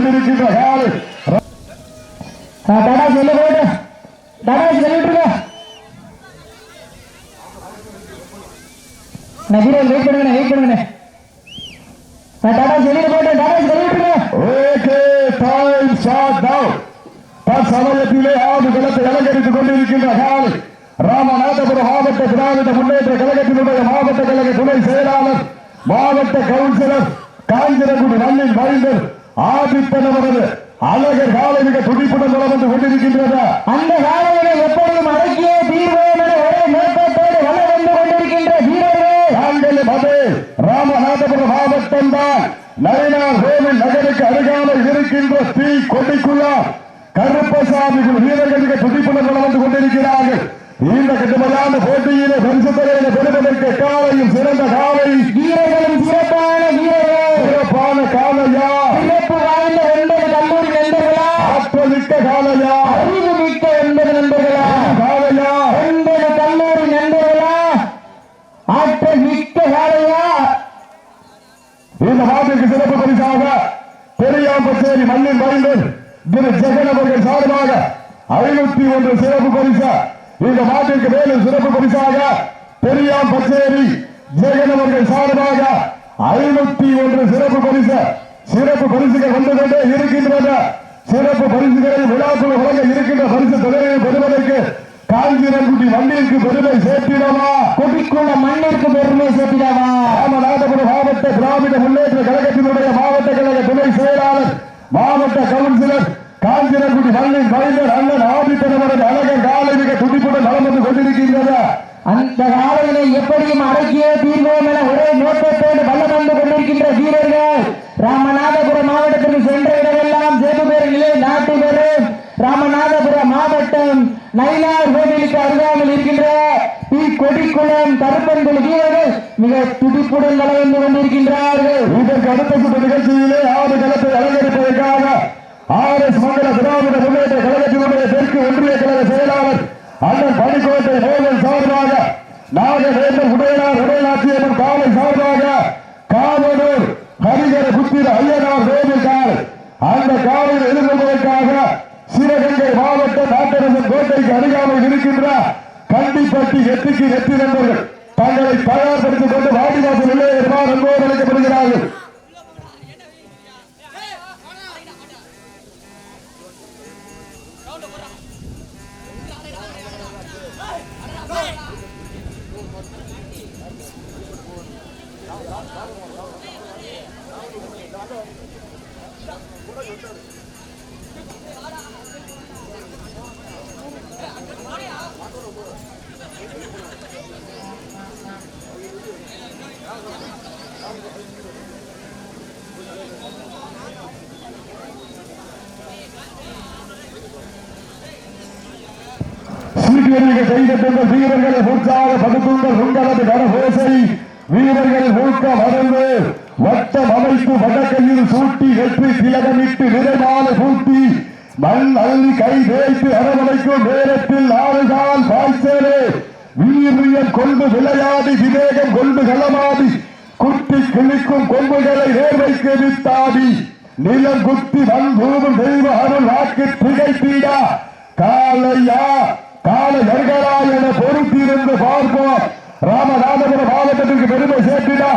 கொண்டிருக்கின்ற காலை டாடா செல்ல போயிட்டு. டாடா சொல்லிட்டு இருக்க வெயிட் பண்ணுங்க வெயிட் பண்ணுங்க டாடா சொல்லிட்டு போயிட்டு டாடா சொல்லிட்டு ஓகே டைம் ஷாட் டவுன் தற்சமயத்திலே ஆடு களத்தை அலங்கரித்துக் கொண்டிருக்கின்ற காலை ராமநாதபுரம் மாவட்ட திராவிட முன்னேற்ற கழகத்தினுடைய மாவட்ட கழக துணை செயலாளர் மாவட்ட கவுன்சிலர் காஞ்சிரகுடி மண்ணின் மைந்தர் ஆதித்தன் அவரது அழகர் காலை மிக துடிப்புடன் வளம் வந்து கொண்டிருக்கின்றதா. அந்த காலையில எப்பொழுதும் அடக்கிய தீர்வோம் என ஒரே நோக்கத்தோடு வள வந்து கொண்டிருக்கின்ற வீரர்கள். நாங்கள் மது ராமநாதபுரம் மாவட்டம் தான் நயினார் கோவில் நகருக்கு அருகாமல் இருக்கின்ற தீ கொடிக்குள்ளா கருப்பசாமி வீரர்கள் மிக துடிப்புடன் வளம் வந்து கொண்டிருக்கிறார்கள். இந்த கடுமையான போட்டியிலே பரிசு தலையில பெறுவதற்கு காலையும் சிறந்த காலை. வீரர்களும் சிறப்பான வீரர்கள் சிறப்பான காலையா சிறப்பு வாய்ந்த ஒன்பது கல்லூரி நண்பர்களா ஆற்றலிக்க காலையா அறிவு மிக்க ஒன்பது நண்பர்களா காலையா ஒன்பது கல்லூரி நண்பர்களா ஆற்றல் மிக்க காலையா இந்த மாட்டிற்கு சிறப்பு பரிசாக மண்ணின் மைந்தன் திரு ஜெகன் அவர்கள் சார்பாக ஐநூத்தி ஒன்று சிறப்பு பரிசா. இந்த மாட்டிற்கு மேலும் சிறப்பு பரிசாக பெரியாம்பச்சேரி ஜெகன் அவர்கள் சார்பாக ஐநூத்தி ஒன்று சிறப்பு பரிசு. சிறப்பு பரிசுகள் வந்து கொண்டே இருக்கின்றன. சிறப்பு பரிசுகளை விழாக்குள் வழங்க இருக்கின்ற பரிசு தொகையை பெறுவதற்கு காஞ்சிரங்குடி வண்டிக்கு பெருமை சேர்த்திடவா? கொடிக்குள்ள மண்ணிற்கு பெருமை சேர்த்திடவா? ராமநாதபுரம் மாவட்ட திராவிட முன்னேற்ற கழகத்தினுடைய மாவட்ட கழக துணை செயலாளர் மாவட்ட கவுன்சிலர் காஞ்சிரங்குடி மண்ணின் கலைஞர் அண்ணன் ஆதித்தனவரது அழகர் காலை மிக துடிப்புடன் நலம் வந்து கொண்டிருக்கின்றன அந்த காலையிலே எப்படியும் அடக்கியே தீர்வோம் என ஒரே நோக்கத்தோடு வல்லம் வந்து கொண்டிருக்கின்ற வீரர்கள். ராமநாதபுரம் மாவட்டத்திற்கு சென்ற இடமெல்லாம் சேது பேர் நிலை நாட்டு பேரும் ராமநாத மாவட்டம் கோவிலுக்கு அருகாமல் இருக்கின்ற கொடிக்குளம் கருப்பன்குழு வீரர்கள் மிக துடிப்புடன் வளர்ந்து கொண்டிருக்கின்றார்கள். இதற்கு அடுத்த கூட்ட நிகழ்ச்சியிலே ஆறு களத்தை அலங்கரிப்பதற்காக ஆர் எஸ் மண்டல திராவிட முன்னேற்ற கழகத்தினுடைய தெற்கு ஒன்றிய கழக செயலாளர் அண்ணன் பனிக்கோட்டை மோகன் சார்பாக நாகவேந்தர் உடையனார் உடையநாச்சியம்மன் காலை சார்பாக காவலூர் ஹரிகர புத்திர ஐயனார் கோவில் அந்த காவலில் எதிர்கொள்வதற்காக சிவகங்கை மாவட்டம் நாட்டரசன் கோட்டைக்கு அருகாமல் இருக்கின்ற கண்டிப்பட்டி எட்டுக்கு எட்டு நண்பர்கள் தங்களை தயார்படுத்திக் கொண்டு வாடிவாசல் உள்ளே வருமாறு வீரர்கள் கைதட்டுங்கள் வீரர்களை உற்சாக படுத்துங்கள். உங்களது கரகோசை வீரர்கள் ஊக்க வளர்ந்து வட்டம் அமைப்பு வடக்கையில் சூட்டி வெற்றி திலகமிட்டு நிறைவால சூட்டி மண் அள்ளி கை தேய்த்து அரவணைக்கும் நேரத்தில் ஆறுகால் பாய்ச்சலே. வீரியம் கொண்டு விளையாடி விவேகம் கொண்டு களமாடி குட்டி கிழிக்கும் கொம்புகளை நேர்வைக்கு வித்தாடி நிலம் குத்தி மண் பூவும் தெய்வ அருள் வாக்கு திகை திகைத்தீடா. காலையா கால நெருங்கலா என பொறுத்திருந்து பார்ப்போம். ராமநாதபுரம் மாவட்டத்திற்கு பெருமை சேர்த்தினா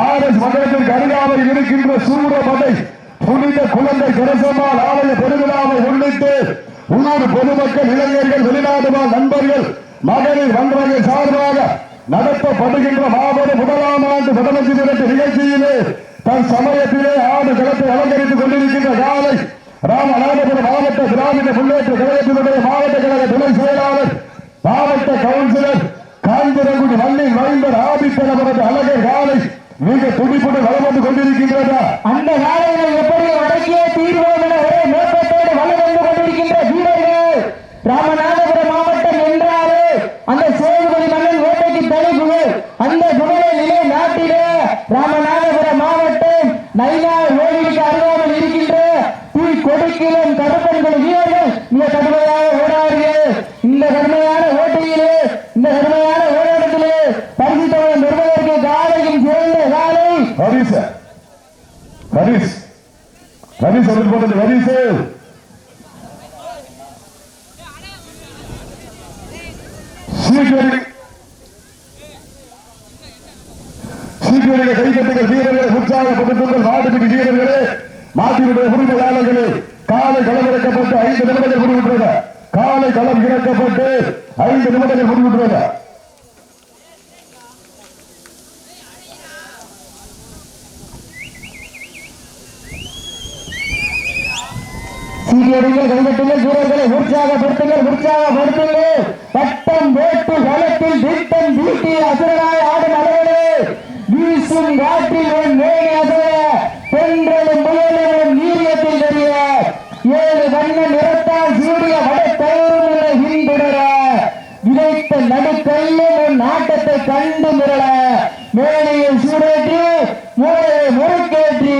ஆர் எஸ் மண்டலத்திற்கு அருகாமல் இருக்கின்ற சூரமதை புனித குழந்தை கரசம்மாள் ஆலய பெருவிழாவை முன்னிட்டு உள்ளூர் பொதுமக்கள் இளைஞர்கள் வெளிநாடு நண்பர்கள் மகளிர் மன்றங்கள் சார்பாக நடத்தப்படுகின்ற மாபெரும் முதலாம் ஆண்டு முதலமைச்சர் நிகழ்ச்சியிலே தன் சமயத்திலே ஆடு களத்தை அலங்கரித்துக் கொண்டிருக்கின்ற காலை ராமநாதபுரம் மாவட்ட திராவிட முன்னேற்ற கழகத்தினுடைய மாவட்ட கழக துணை செயலாளர் மாவட்ட கவுன்சிலர் காஞ்சிரங்குடி மண்ணில் மைந்தர் ஆதித்தன் அவரது அழகர் காலை மிக துடிப்புடன் வளம் வந்து கொண்டிருக்கின்றன அந்த காலையில எப்படி அடக்கிய தீர்வோம் என ஒரே நோக்கத்தோடு வளம் வந்து கொண்டிருக்கின்ற வீரர்கள்? ராமநாத மாவட்டம் என்றாலே அந்த சேதுபதி மன்னன் கோட்டைக்கு தனி புகழ் அந்த புகழை நிலை நாட்டிலே ராமநாதபுரம் மாவட்டம் நயினார் கோவிலுக்கு அருகாமல் இருக்கின்ற பி கொடிக்கிலும் கருப்பன்குழு வீரர்கள் மிக கடுமையாக ஓடார்கள் இந்த கடுமையான ஓட்டையிலே இந்த கடுமையான ஓடாட்டத்திலே பரிசு தொகை பெறுவதற்கு காலையும் சேர்ந்த காலை. ஹரிஸ் ஹரிஸ் வரிசை வந்து போட்டது வரிசை. சீக்கிரம் சீக்கிரம் கைகட்டுங்கள் வீரர்களை உற்சாகப்படுத்துங்கள் நாட்டுக்கு வீரர்களே நாட்டினுடைய உரிமையாளர்களே. காலை களம் இறக்கப்பட்டு ஐந்து நிமிடங்கள் முடிவுற்றது. காலை களம் இறக்கப்பட்டு ஐந்து நிமிடங்கள் முடிவுற்றது. சீக்கிரங்கள் கைகட்டுங்கள் வீரர்களை உற்சாகப்படுத்துங்கள் உற்சாகப்படுத்துங்கள். பட்டம் வேட்டு களத்தில் திட்டம் தீட்டி அசுரனாய் ஆடும் அளவிலே வீசும் காற்றில் நாட்டத்தை கண்டு மிரள மேடையை சூடேற்றி மூளையை முறுக்கேற்றி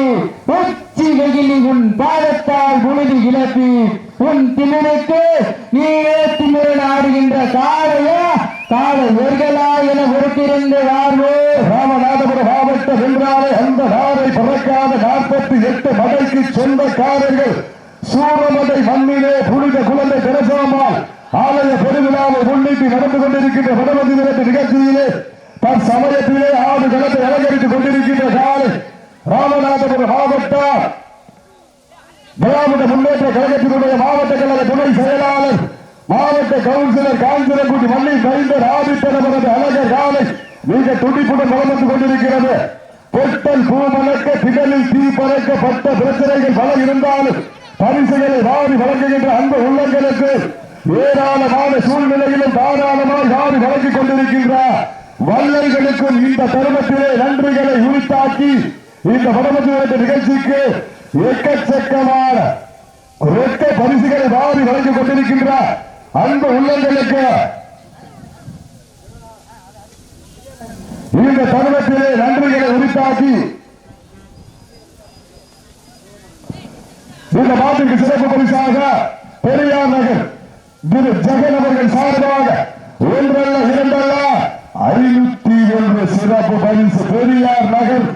உச்சி வெயிலி உன் பாதத்தால் புழுதி இழப்பி உன் திமிருக்கு நீயே திமிரன் ஆடுகின்ற காளையா? கால வெர்களா என பொறுத்திருந்து வாழ்வோ ராமநாதபுர மாவட்டம் வென்றாலே அந்த நாளை பிறக்காத நாற்பத்தி எட்டு மடைக்கு சொந்தக்காரர்கள் சூரமதை மண்ணிலே புனித குழந்தை தெரசாமால் ஆலய பெருவிழாவை முன்னிட்டு நடந்து கொண்டிருக்கின்ற வடமதி தினத்து நிகழ்ச்சியிலே தற்சமயத்திலே ஆடு களத்தை அலங்கரித்துக் கொண்டிருக்கின்ற காலை ராமநாதபுரம் மாவட்டம் திராவிட முன்னேற்ற கழகத்தினுடைய மாவட்ட கழக துணை செயலாளர் மாவட்ட கவுன்சிலர் காஞ்சிரங்குடி மல்லி கலைஞர் ஆதித்தனவரது அழகர் காலை மிக துடிப்புடன் வளம் கொண்டிருக்கிறது. பொட்டல் பூ மணக்க திகழில் தீ பறக்க பட்ட பிரச்சனைகள் பல இருந்தாலும் பரிசுகளை வாரி வழங்குகின்ற அன்பு உள்ளங்களுக்கு ஏராளமான சூழ்நிலையிலும் தாராளமாக வாரி வழங்கிக் கொண்டிருக்கின்ற வல்லர்களுக்கும் இந்த தருமத்திலே நன்றிகளை உரித்தாக்கி இந்த வடமதுரத்து நிகழ்ச்சிக்கு எக்கச்சக்கமான ரொக்க பரிசுகளை வாரி வழங்கிக் கொண்டிருக்கின்ற அன்பு உள்ளங்களுக்கு இந்த தருணத்திலே நன்றிகளை உரித்தாக்கி இந்த மாட்டிற்கு சிறப்பு பரிசாக பெரியார் நகர் திரு ஜெகன் அவர்கள் சார்பாக ஒன்றல்ல இரண்டல்ல ஐநூத்தி ஒன்று சிறப்பு பரிசு பெரியார் நகர்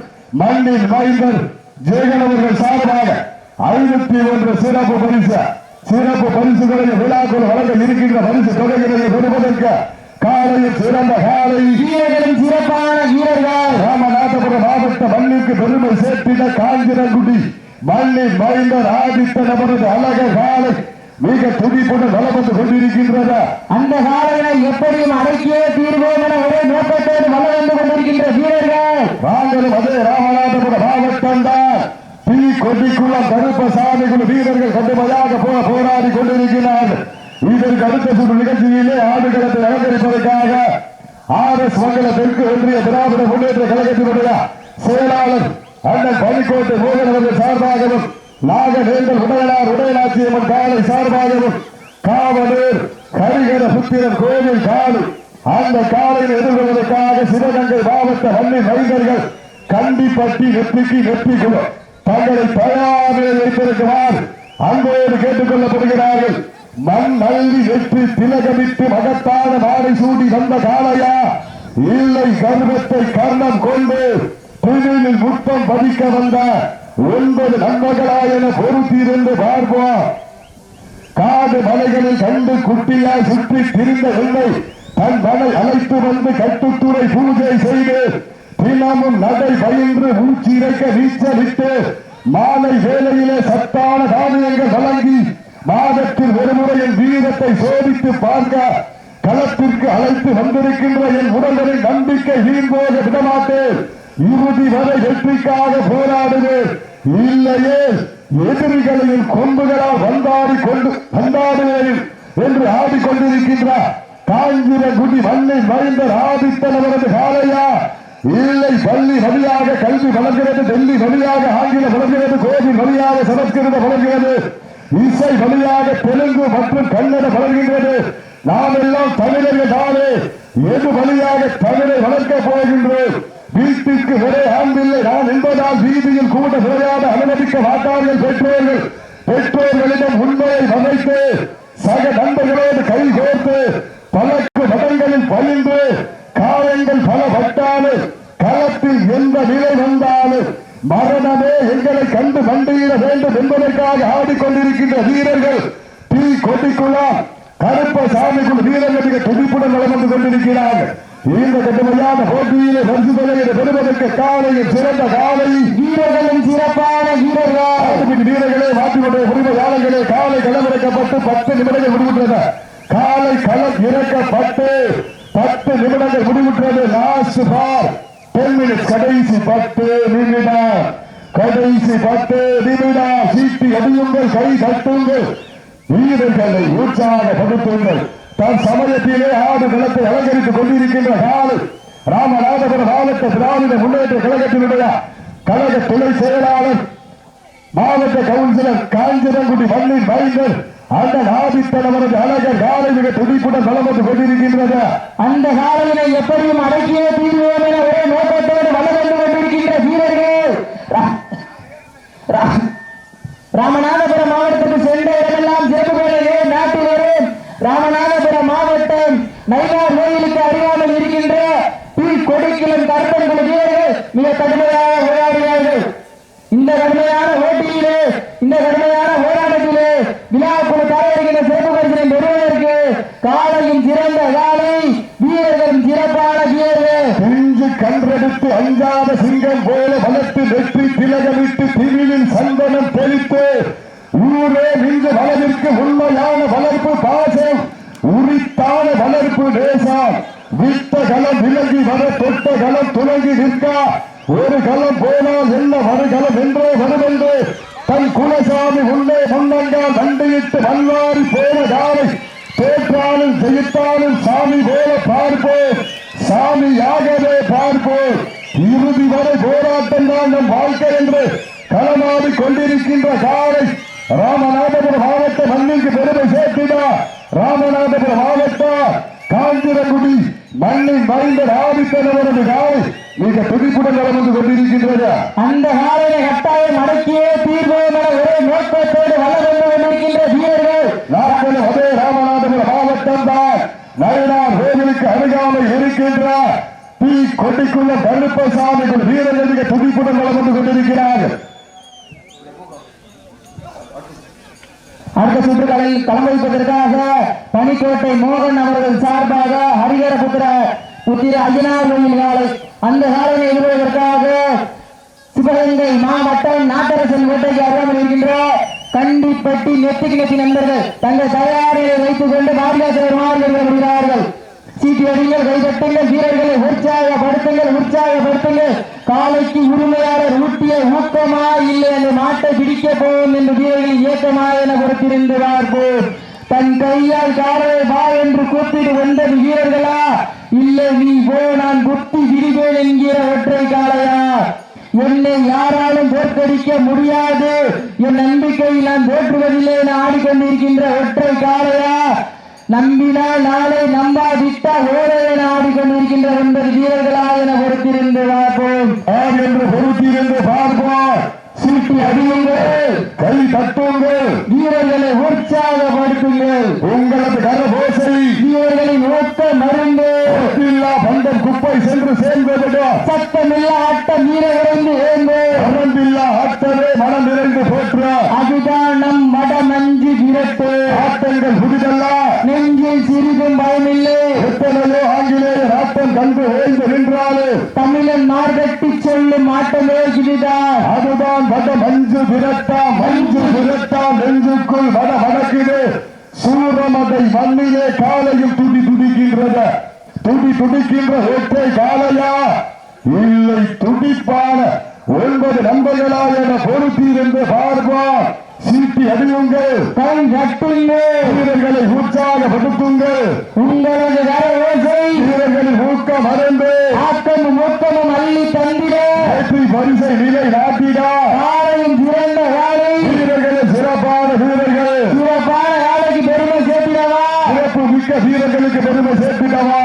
மண்ணின் மைந்தர் ஜெகன் அவர்கள் சார்பாக ஐநூத்தி ஒன்று சிறப்பு பரிசு. சிறப்பு பரிசுகளை விழாக்குள் வழங்க இருக்கின்ற பரிசு தொகைகளை பெறுவதற்கு காலையில் சிறந்த காலை வீரர்களும் சிறப்பான வீரர்கள். ராமநாதபுரம் மாவட்ட மண்ணிற்கு பெருமை சேர்த்திட காஞ்சிரங்குடி மண்ணின் மைந்தர் ஆதித்த நபரது அழக காலை மிக துடிப்புடன் வளம் வந்து கொண்டிருக்கின்றது அந்த காலையை எப்படியும் அடக்கியே தீர்வோம் என ஒரே நோக்கத்தோடு வளம் வந்து கொண்டிருக்கின்ற வீரர்கள். நாங்களும் அதே ராமநாதபுரம் மாவட்டம் தான். தீ கொடிக்குளம் கருப்பசாமி குழு வீரர்கள் கடுமையாக போ- போராடி கொண்டிருக்கிறார்கள். இதற்கு அடுத்த சுற்று நிகழ்ச்சியிலே ஆடுகளத்தை அலங்கரிப்பதற்காக ஆர் எஸ் மங்கல தெற்கு ஒன்றிய திராவிட முன்னேற்ற கழகத்தினுடைய செயலாளர் அண்ணன் பள்ளிக்கோட்டை மோகன் அவர்கள் சார்பாகவும் நாகவேந்தர் உடையனார் உடையநாச்சியம்மன் காலை சார்பாகவும் காவலூர் ஹரிகர புத்திரன் கோவில் காலை அந்த காலையில் எதிர்கொள்வதற்காக சிவகங்கை மாவட்ட வள்ளி மைந்தர்கள் கண்டிப்பட்டி நெற்றிக்கு நெற்றி தங்களை தயாரில் வைத்திருக்கிறார். அன்போடு கேட்டுக் கொள்ளப்படுகிறார்கள் மண் நல்கி வெற்றி திலகமிட்டு மகத்தான மாலை சூடி வந்த காலையா இல்லை கர்வத்தை கர்ணம் கொண்டு புலியில் முத்தம் பதிக்க வந்த ஒன்பது நண்பர்களாய் என பொறுத்திருந்து பார்ப்போம். காடு மலைகளில் கண்டு குட்டியாய் சுற்றி திரிந்த வெள்ளை தன் மலை அழைத்து வந்து கட்டுத்துறை பூஜை செய்து தினமும் நடை பயின்று மூச்சு இறைக்க நீச்சலிட்டு மாலை வேலையிலே சத்தான தானியங்கள் வழங்கி மாதத்தில் ஒருமுறையின் வீரத்தை சோதித்து பார்க்க களத்திற்கு அழைத்து வந்திருக்கின்ற என் உடல்களின் நம்பிக்கை வீண்போக விடமாட்டேன். இறுதி வரை வெற்றிக்காக போராடுவேன். இல்லையே எதிரிகளையும் கொம்புகளால் வந்தாடி கொண்டு வந்தாடுவேன் என்று ஆடிக்கொண்டிருக்கின்றார் காஞ்சிர குடி மண்ணை மைந்தர் ஆதித்தனவரது காலையா? இல்லை பள்ளி வழியாக கல்வி வளர்கிறது டெல்லி வழியாக ஆங்கிலம் வளர்கிறது கோவில் வழியாக சமஸ்கிருதம் வளர்கிறது இசை வழியாக தெலுங்கு மற்றும் கன்னட வளர்கின்றது. நாம் எல்லாம் தமிழர்கள் தானே. எது வழியாக தமிழை வளர்க்க போகின்றோம்? வீட்டுக்கு ஒரே நான் என்பதால் வீதியில் கூட விளையாட அனுமதிக்க மாட்டார்கள் பெற்றோர்கள். பெற்றோர்களிடம் உண்மையை வதைத்து சக நண்பர்களோடு கை கோர்த்து பலக்கு மதங்களில் பயின்று காயங்கள் பல பட்டாலும் களத்தில் எந்த நிலை வந்தாலும் மரணமே எங்களை கண்டு மண்டியிட வேண்டும் என்பதற்காக ஆடிக்கொண்டிருக்கின்ற வீரர்கள். தீ கொட்டிக்குள்ளா கருப்ப சாமிக்குள் வீரர்கள் மிக துடிப்புடன் வளம் கொண்டிருக்கிறார்கள். இந்த கடுமையான போட்டியிலே பரிசு தொகையை பெறுவதற்கு காலையில் சிறந்த காலை. வீரர்களும் சிறப்பான வீரர்கள். வீரர்களே மாற்றினுடைய உரிமையாளர்களே காலை களம் பத்து நிமிடங்கள் முடிவுற்றது. காலை களம் இறக்கப்பட்டு பத்து நிமிடங்கள் முடிவுற்றது. லாஸ்ட் பார் டென் மினிட்ஸ் கடைசி பத்து நிமிடம். கடைசி பத்து நிமிடம். சீட்டி அடியுங்கள் கை தட்டுங்கள். வீரர்களை உற்சாகப்படுத்துங்கள். தன் சமயத்திலே ஆடு களத்தை அலங்கரித்துக் கொண்டிருக்கின்ற காலை ராமநாதபுரம் மாவட்ட திராவிட முன்னேற்ற கழகத்தினுடைய கழக துணை செயலாளர் மாவட்ட கவுன்சிலர் காஞ்சிரங்குடி மண்ணின் மைந்தர் அந்த நாபித்தனவரது அழகர் காலை மிக துடிப்புடன் வளம் கொண்டிருக்கின்றது. அந்த காலையினை எப்படியும் அடக்கியே தீர்வோம் என ஒரே நோக்கத்தோடு வளம் வந்து கொண்டிருக்கின்ற வீரர்கள் ரா- ரா- ராமநாதபுரம் மாவட்டத்துக்கு சென்ற இடமெல்லாம் சிறப்பு பெறவே நாட்டில் வரும் ராமநாதபுரம் மாவட்டம் நைனார் கோயிலுக்கு அறியாமல் இருக்கின்ற பி கொடிக்கிளம் கருப்பன்குழு வீரர்கள் மிக கடுமையாக போராடினார்கள் இந்த கடுமையான போட்டியிலே இந்த கடுமையான போராட்டத்திலே விழாக்குழு தலைவர்கிற சிறப்பு பரிசினை பெறுவதற்கு காலையும் சிறந்த காலை வீரர்களும் சிறப்பான வீரர்கள் பிஞ்சு கன்றெடுத்து அஞ்சாத சிங்கம் போல வளர்த்து வெற்றி திலகமிட்டு திமிழில் சந்தனம் தெளித்து ஊரே நின்று வளர்விற்கு உண்மையான வளர்ப்பு பாசம் உரித்தான வளர்ப்பு தேசம் விட்ட களம் விலகி வர தொட்ட துணங்கி நிற்க ஒரு களம் போனால் என்ன மறுகலம் என்றே வருமென்று தன் குலசாமி உள்ளே முன்னங்கால் மண்டையிட்டு மல்வாரி போன யாரை தோற்றாலும் ஜெயித்தாலும் சாமி போல பார்ப்போம். சாமியாகவே பார்ப்போம். இறுதி வரை போராட்டம் தான் நம் வாழ்க்கை என்று களமாடி கொண்டிருக்கின்ற காரை ராமநாதபுரம் மாவட்ட மண்ணிற்கு பெருமை சேர்த்திடா. ராமநாதபுரம் மாவட்ட காஞ்சிரகுடி மண்ணின் மறைந்த ஆதித்தனவரது காலை மிக துடிப்புடன் வளர்ந்து கொண்டிருக்கின்றது அந்த காலையை கட்டாயம் அடக்கியே தீர்வோம் என ஒரே நோக்கத்தோடு வளம் வந்து கொண்டிருக்கின்ற வீரர்கள். நாங்கள் அதே ராமநாதபுரம் மாவட்டம் தான் நயினார் கோவிலுக்கு அருகாமல் இருக்கின்ற தீ கொட்டிக்குள்ள கருப்பசாமிகள் வீரர்கள் மிக துடிப்புடன் வந்து கொண்டிருக்கிறார்கள். அடுத்த சுற்றுகளில் கலந்து வைப்பதற்காக பனிக்கோட்டை மோகன் அவர்கள் சார்பாக ஹரிகர புத்திர ஐயனார் கோயில் காலை அந்த காலையை எதிர்வதற்காக சிவகங்கை மாவட்டம் நாட்டரசன் கோட்டைக்கு அருகாமல் இருக்கின்ற கண்டிப்பட்டி நெத்திக்கு நெத்தி நண்பர்கள் தங்கள் தயாரியை வைத்துக் கொண்டு பாதுகாத்து வருமாறு வருகிறார்கள். சீட்டி அடிங்கள் கைதட்டுங்கள் வீரர்களை உற்சாகப்படுத்துங்கள் உற்சாகப்படுத்துங்கள். காலைக்கு உரிமையாளர் ஊட்டிய ஊக்கமா இல்லை அந்த மாட்டை பிடிக்க போவோம் என்று வீரர்கள் இயக்கமா என பொறுத்திருந்து தன் கையால் காலையை வா என்று கூப்பிட்டு வந்தது வீரர்களா? இல்லை நீ போ நான் புத்தி விரிவேன் என்கிற ஒற்றை காலையா என்னை யாராலும் தோற்கடிக்க முடியாது. என் நம்பிக்கையை நான் தோற்றுவதில்லை என ஆடிக்கொண்டிருக்கின்ற ஒற்றை காலையா நம்பினால் நாளை நம்பாவிட்டால் ஓரே ஆடிக்கொண்டிருக்கின்ற ஒன்பது வீரர்களா என பொறுத்திருந்து பார்ப்போம். ஆம் என்று பொறுத்திருந்து பார்ப்போம். சீட்டி அடியுங்கள் கை தட்டுங்கள் வீரர்களை உற்சாகப்படுத்துங்கள். உங்களது கரபோசை வீரர்களின் ஊக்க மருந்து. ஒப்பில்லா குப்பை சென்று சேர்ந்ததுடன் சத்தமில்ல ஆட்டம் வீரர்களைந்து ஏங்கு. வரம்பில்லா ஆட்டமே மனம் நிறைந்து போற்ற. அதுதான் நம் மட விரட்டு ஆட்டங்கள் புதிதல்ல. நெஞ்சில் சிறிதும் பயமில்லை. எத்தனையோ ஆங்கிலேயர் ஆட்டம் கண்டு ஓய்ந்து நின்றாலே தமிழன் மார்கட்டி சொல்லும் ஆட்டமே இதுதான் அதுதான் வட மஞ்சு விரட்டா மஞ்சு விரட்டா நெஞ்சுக்குள் வட வடக்குது. சூரமதை மண்ணிலே காலையில் துடி துடிக்கின்றது. துடி துடிக்கின்ற ஒற்றை காலையா? இல்லை துடிப்பான ஒன்பது நண்பர்களா என பொறுத்திருந்து பார்ப்போம் சீட்டி அடியுங்கள் கை கட்டுங்கள் வீரர்களை உற்சாகப்படுத்துங்கள் உங்களது வர ஓசை வீரர்களின் ஊக்கம் மறந்து ஆக்கமும் ஊக்கமும் அள்ளி தந்திட. வெற்றி பரிசை நிலை நாட்டிடா. யாரையும் சிறந்த காலை வீரர்களின் சிறப்பான வீரர்கள். சிறப்பான காலைக்கு பெருமை சேர்த்திடவா? சிறப்பு மிக்க வீரர்களுக்கு பெருமை சேர்த்திடவா?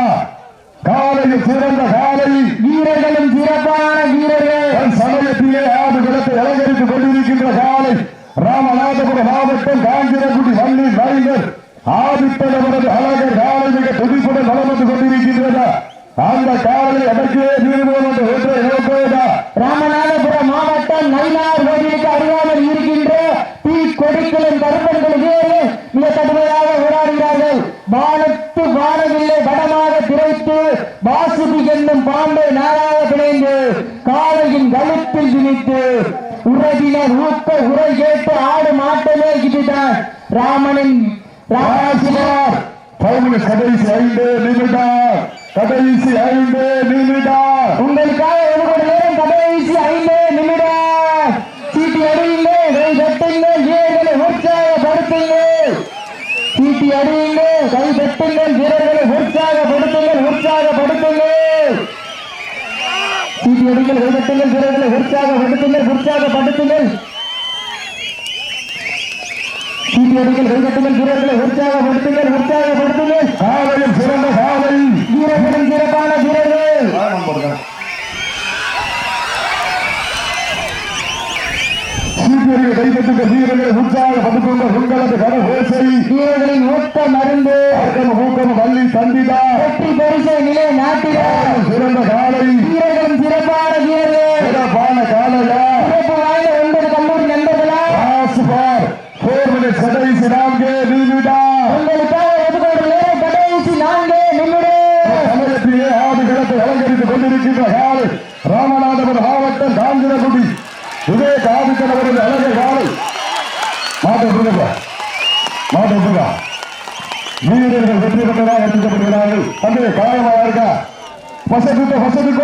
காலையில் சிறந்த காலை வீரர்களும் சிறப்பான வீரர்கள். சமயத்திலே ஆடு களத்தை அலங்கரித்துக் கொண்டிருக்கின்ற காலை. ராமநாதபுரம் மாவட்டம் காஞ்சிரகுடி வள்ளி மைந்தர் ஆதித்தனவரது அழகர் காலை மிக துடிப்புடன் வளம் வந்து கொண்டிருக்கின்றன அந்த காலையை அடக்கியே தீர்வோம் என்று ஒன்றை ராமநாதபுரம் மாவட்டம் நயினார் கோவிலுக்கு அருகாமல் இருக்கின்ற தீ கொடிக்குளம் கருப்பன்கள் மிக கடுமையாக போராடுகிறார்கள் வானத்து வானவில்லை வடமாக திரைத்து வாசுபி என்னும் பாம்பை நாராக பிணைந்து காலையின் கழுத்தில் திணித்து உறவினர் ஊக்க உரை கேட்டு ஆடு மாட்டமே இதுதான் ராமனின் ராமசிவார் பவுன் கடைசி ஐந்து நிமிடம். கடைசி ஐந்து நிமிடம். உங்களுக்காக ஒரு நேரம் கடைசி ஐந்து நிமிடம். சீட்டி அடியுங்கள் கை தட்டுங்கள் வீரர்களை உற்சாகப்படுத்துங்கள். சீட்டி அடியுங்கள் கை தட்டுங்கள் வீரர்களை உற்சாகப்படுத்துங்கள் உற்சாகப்படுத்துங்கள். சீட்டி அடிங்கள் கை தட்டுங்கள் வீரர்களை உற்சாகப்படுத்துங்கள் உற்சாகப்படுத்துங்கள் சீட்டி அடிங்கள் கை தட்டுங்கள் வீரர்களை உற்சாகப்படுத்துங்கள் உற்சாகப்படுத்துங்கள் காலையில் சிறந்த காலை வீரர்களும் சிறப்பான வீரர்கள். சீக்கிரம் கைப்பற்றுகிற வீரர்களை உற்சாகப்படுத்துகின்ற உங்களது கரகோசை வீரர்களின் ஊட்ட மருந்து. ஆக்கம் ஊக்கம் வள்ளி தந்திதா. வெற்றி பரிசை நிலை நாட்டினார். சிறந்த காலை. வீரர்களும் சிறப்பான வீரர்கள் ভাষাগত ভাষাগত